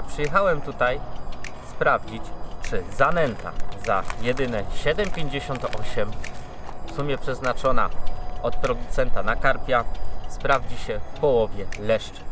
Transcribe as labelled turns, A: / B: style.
A: A przyjechałem tutaj sprawdzić, czy zanęta za jedyne 7,58 w sumie przeznaczona od producenta na karpia sprawdzi się w połowie leszczy.